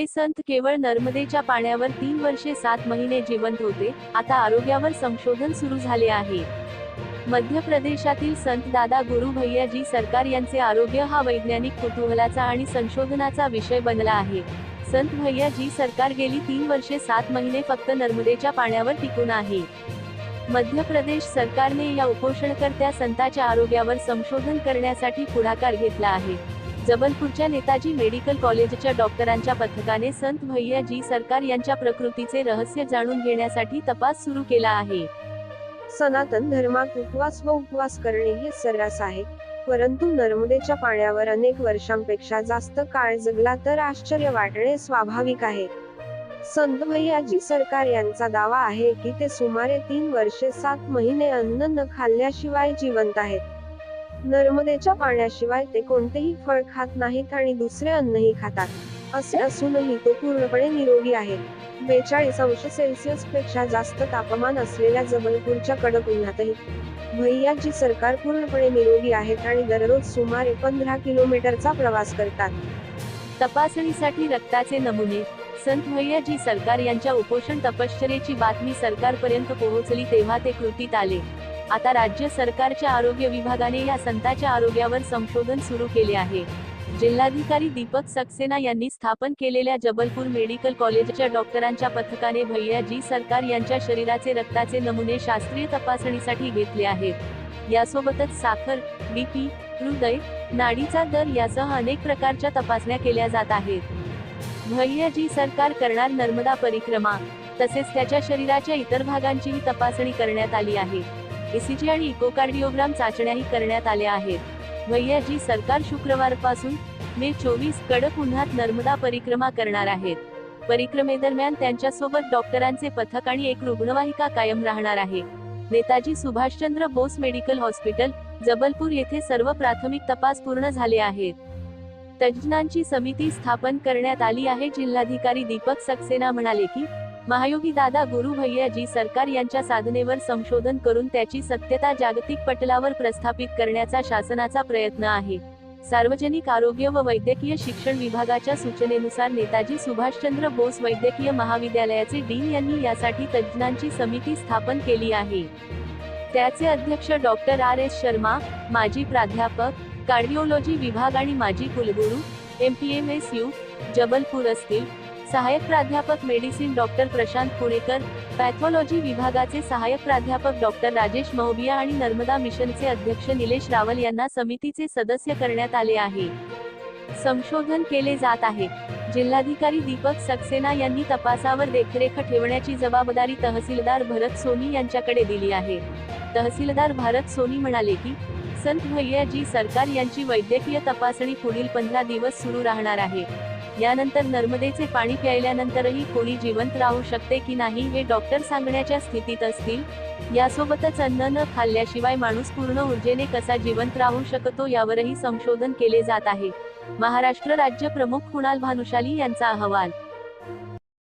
हे संत केवळ नर्मदेच्या पाण्यावर तीन वर्षे सात महिने जिवंत होते आता आरोग्यावर संशोधन सुरू झाले आहे. मध्य प्रदेशातील संत दादा गुरु भैयाजी सरकार यांचे आरोग्य हा वैज्ञानिक कुतूहलाचा आणि संशोधनाचा विषय बनला आहे. संत भैयाजी सरकार गेली तीन वर्षे सात महिने फक्त नर्मदेच्या पाण्यावर टिकून आहे. मध्य प्रदेश सरकारने या उपोषणकर्त्या संताच्या आरोग्यावर संशोधन करण्यासाठी पुढाकार घेतला आहे. जबलपूरच्या नेताजी मेडिकल कॉलेजच्या डॉक्टरांच्या पथकाने संत भैयाजी सरकार यांच्या प्रकृतीचे रहस्य जाणून घेण्यासाठी तपास सुरू केला आहे. सनातन धर्मात उपवास व उपवास करणे हे सर्रास आहे. परंतु नर्मदेच्या पाण्यावर अनेक वर्षांपेक्षा जास्त काळ जगला तर आश्चर्य वाटणे स्वाभाविक आहे. संत भैयाजी सरकार यांचा दावा आहे की ते सुमारे तीन वर्षे सात महिने अन्न न खाल्ल्याशिवाय जिवंत आहेत. नर्मदेच्या पाण्याशिवाय ते कोणतेही फळ खात नाहीत आणि दुसरे अन्नही खातात. असे असूनही तो पूर्णपणे निरोगी आहे. बेचाळीस अंश सेल्सिअसपेक्षा जास्त तापमान असलेल्या जबलपूरच्या कडक उन्हातही भैयाजी सरकार पूर्णपणे निरोगी आहेत आणि दररोज सुमारे पंधरा किलोमीटरचा प्रवास करतात. तपासणीसाठी रक्ताचे नमुने संत भैयाजी सरकार यांच्या उपोषण तपश्चर्येची बातमी सरकारपर्यंत पोहोचली तेव्हा ते कृतीत आले. आता राज्य सरकारच्या आरोग्य विभागाने या संताच्या आरोग्यावर संशोधन सुरू केले आहे. जिल्हाधिकारी दीपक सक्सेना यांनी स्थापन केलेल्या जबलपूर मेडिकल कॉलेजच्या डॉक्टरांच्या पथकाने भैयाजी सरकार यांच्या शरीराचे रक्ताचे नमुने शास्त्रीय तपासणीसाठी घेतले आहेत. यासोबतच साखर बीपी हृदय नाडीचा दर यासह अनेक प्रकारच्या तपासण्या केल्या जात आहेत. भैयाजी सरकार करणार नर्मदा परिक्रमा तसेच त्याच्या शरीराच्या इतर भागांचीही तपासणी करण्यात आली आहे. एसीजी आणि इकोकार्डिओग्राम चाचण्याही करण्यात आल्या आहेत. भैयाजी सरकार शुक्रवारपासून मे चोवीस कडक उन्हात नर्मदा परिक्रमा करणार आहेत. परिक्रमेदरम्यान त्यांच्यासोबत डॉक्टरांचे पथक आणि एक रुग्णवाहिका कायम राहणार आहे. नेताजी सुभाषचंद्र बोस मेडिकल हॉस्पिटल जबलपूर येथे सर्व प्राथमिक तपास पूर्ण झाले आहेत. तज्ज्ञांची समिती स्थापन करण्यात आली आहे. जिल्हाधिकारी दीपक सक्सेना म्हणाले की महायोगी दादा गुरु भैयाजी सरकार यांच्या साधनेवर संशोधन करून त्याची सत्यता जागतिक पटलावर प्रस्थापित करण्याचा शासनाचा प्रयत्न आहे. सार्वजनिक आरोग्य व वैद्यकीय शिक्षण विभागाच्या सूचनेनुसार नेताजी सुभाषचंद्र बोस वैद्यकीय महाविद्यालयाचे डीन यांनी यासाठी तज्ज्ञांची समिती स्थापन केली आहे. त्याचे अध्यक्ष डॉक्टर आर. एस. शर्मा माजी प्राध्यापक कार्डिओलॉजी विभाग आणि माजी कुलगुरू M. P. M. S. U Jabalpur असतील सहाय्यक प्राध्यापक medicine doctor Prashant Punekar pathology विभागाचे सहाय्यक प्राध्यापक डॉक्टर राजेश महोबिया आणि नर्मदा मिशनचे अध्यक्ष निलेश रावल यांना समितीचे सदस्य करण्यात आले आहे. संशोधन केले जात आहे. जिल्हाधिकारी दीपक सक्सेना यांनी तपासावर देखरेख ठेवण्याची जबाबदारी तहसीलदार भरत सोनी यांच्याकडे दिली आहे. तहसीलदार भारत सोनी म्हणाले की संत भैयाजी सरकार यांची वैद्यकीय तपासणी पुढील पंधरा दिवस सुरू राहणार आहे. यानंतर नर्मदेचे पाणी प्यायल्यानंतरही कोणी जिवंत राहू शकते की नाही हे डॉक्टर सांगण्याच्या स्थितीत असतील? यासोबतच अन्न न खाल्ल्याशिवाय माणूस पूर्ण ऊर्जेने कसा जिवंत राहू शकतो यावरही संशोधन केले जात आहे. महाराष्ट्र राज्य प्रमुख कुणाल भानुशाली यांचा अहवाल